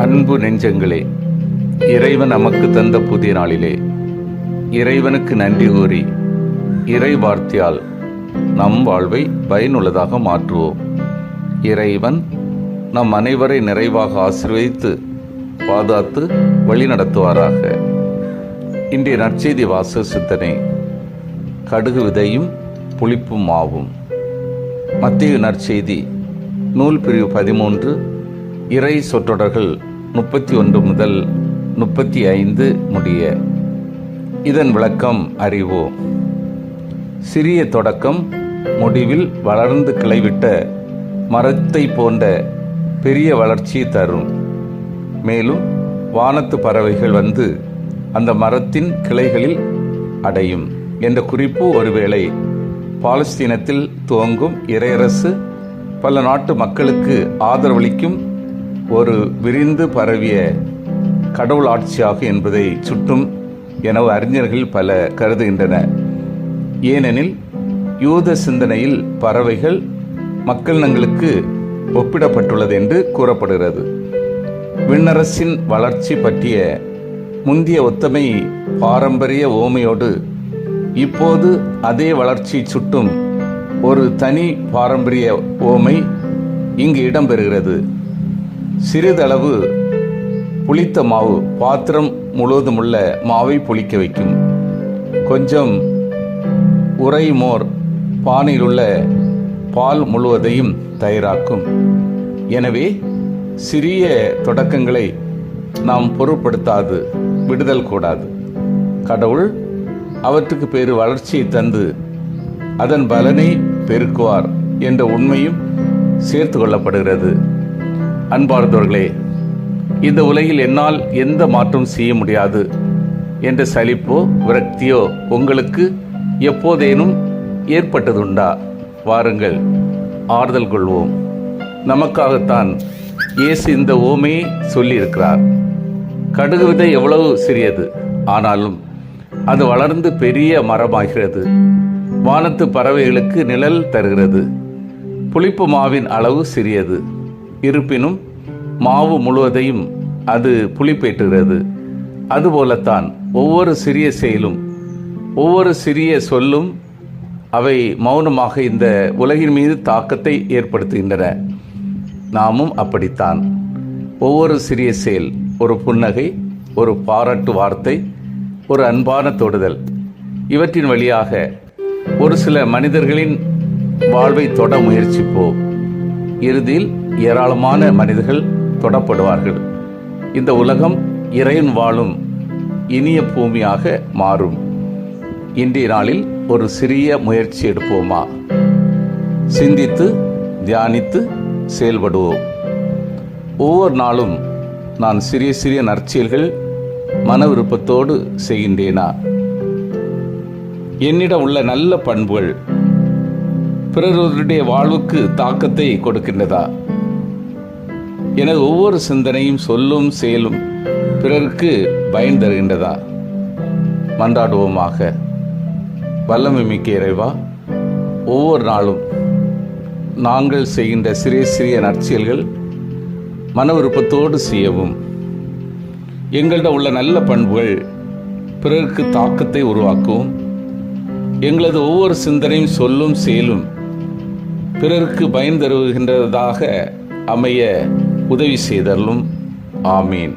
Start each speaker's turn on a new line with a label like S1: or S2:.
S1: அன்பு நெஞ்சங்களே இறைவன் நமக்கு தந்த புதிய நாளிலே இறைவனுக்கு நன்றி கூறி இறை வார்த்தையால் நம் வாழ்வை பயனுள்ளதாக மாற்றுவோம். இறைவன் நம் அனைவரை நிறைவாக ஆசீர்வதித்து பாதுகாத்து வழிநடத்துவாராக. இன்றைய நற்செய்தி வாச சித்தனை கடுகு விதையும் புளிப்பும் ஆகும் மத்திய நற்செய்தி நூல் பிரிவு பதிமூன்று இறை சொற்றொடர்கள் முப்பத்தி ஒன்று முதல் முப்பத்தி ஐந்து முடிய. இதன் விளக்கம் அறிவோம் சிறிய தொடக்கம் முடிவில் வளர்ந்து கிளைவிட்ட மரத்தை போன்ற பெரிய வளர்ச்சியை தரும். மேலும் வானத்து பறவைகள் வந்து அந்த மரத்தின் கிளைகளில் அடையும். என்ற குறிப்பு ஒருவேளை பாலஸ்தீனத்தில் துவங்கும் இறையரசு பல நாட்டு மக்களுக்கு ஆதரவளிக்கும் ஒரு விரிந்து பரவிய கடவுள் ஆட்சியாகும் என்பதை சுட்டும் என அறிஞர்கள் பல கருதுகின்றனர். ஏனெனில் யூத சிந்தனையில் பறவைகள் மக்களினங்களுக்கு ஒப்பிடப்பட்டுள்ளது என்று கூறப்படுகிறது. விண்ணரசின் வளர்ச்சி பற்றிய முந்திய ஒத்தமை பாரம்பரிய ஓமையோடு இப்போது அதே வளர்ச்சி சுட்டும் ஒரு தனி பாரம்பரிய ஓமை இங்கு இடம்பெறுகிறது. சிறிதளவு புளித்த மாவு பாத்திரம் முழுவதுமுள்ள மாவை புளிக்க வைக்கும். கொஞ்சம் உரை மோர் பானையில் உள்ள பால் முழுவதையும் தயாராக்கும். எனவே சிறிய தொடக்கங்களை நாம் பொருட்படுத்தாது விடுதல் கூடாது. கடவுள் அவற்றுக்கு பேரு வளர்ச்சியை தந்து அதன் பலனை பெருக்குவார் என்ற உண்மையும் சேர்த்து கொள்ளப்படுகிறது. அன்பார்ந்தவர்களே இந்த உலகில் என்னால் எந்த மாற்றம் செய்ய முடியாது என்ற சலிப்போ விரக்தியோ உங்களுக்கு எப்போதேனும் ஏற்பட்டதுண்டா? வாருங்கள் ஆறுதல் கொள்வோம். நமக்காகத்தான் இயேசு இந்த ஓமையை சொல்லியிருக்கிறார். கடுகு விதை எவ்வளவு சிறியது? ஆனாலும் அது வளர்ந்து பெரிய மரமாகிறது. வானத்து பறவைகளுக்கு நிழல் தருகிறது. புளிப்பு மாவின் அளவு சிறியது. இருப்பினும் மாவு முழுவதையும் அது புளிப்பேற்றுகிறது. அதுபோலத்தான் ஒவ்வொரு சிறிய செயலும் ஒவ்வொரு சிறிய சொல்லும் அவை மௌனமாக இந்த உலகின் மீது தாக்கத்தை ஏற்படுத்துகின்றன. நாமும் அப்படித்தான். ஒவ்வொரு சிறிய செயல் ஒரு புன்னகை ஒரு பாராட்டு வார்த்தை ஒரு அன்பான தொடுதல். இவற்றின் வழியாக ஒரு சில மனிதர்களின் வாழ்வை தொட முயற்சிப்போம். இறுதியில் ஏராளமான மனிதர்கள் தொடப்படுவார்கள். இந்த உலகம் இறைவன் வாழும் இனிய பூமியாக மாறும். இன்றைய நாளில் ஒரு சிறிய முயற்சி எடுப்போமா? சிந்தித்து தியானித்து செயல்படுவோம். ஒவ்வொரு நாளும் நான் சிறிய சிறிய நற்செயல்கள் மன விருப்பத்தோடு செய்கின்றேனா? என்னிடம் உள்ள நல்ல பண்புகள் பிறருடைய வாழ்வுக்கு தாக்கத்தை கொடுக்கின்றதா? எனது ஒவ்வொரு சிந்தனையும் சொல்லும் செயலும் பிறருக்கு பயன் தருகின்றதா? மன்றாடுவோமாக. வல்லமை மிக்க இறைவா ஒவ்வொரு நாளும் நாங்கள் செய்கின்ற சிறிய சிறிய நற்செயல்கள் மன விருப்பத்தோடு செய்யவும். எங்கள்கிட்ட உள்ள நல்ல பண்புகள் பிறருக்கு தாக்கத்தை உருவாக்கவும். எங்களது ஒவ்வொரு சிந்தனையும் சொல்லும் செயலும் பிறருக்கு பயன் தருகின்றதாக அமைய உதவி செய்தலும் ஆமீன்.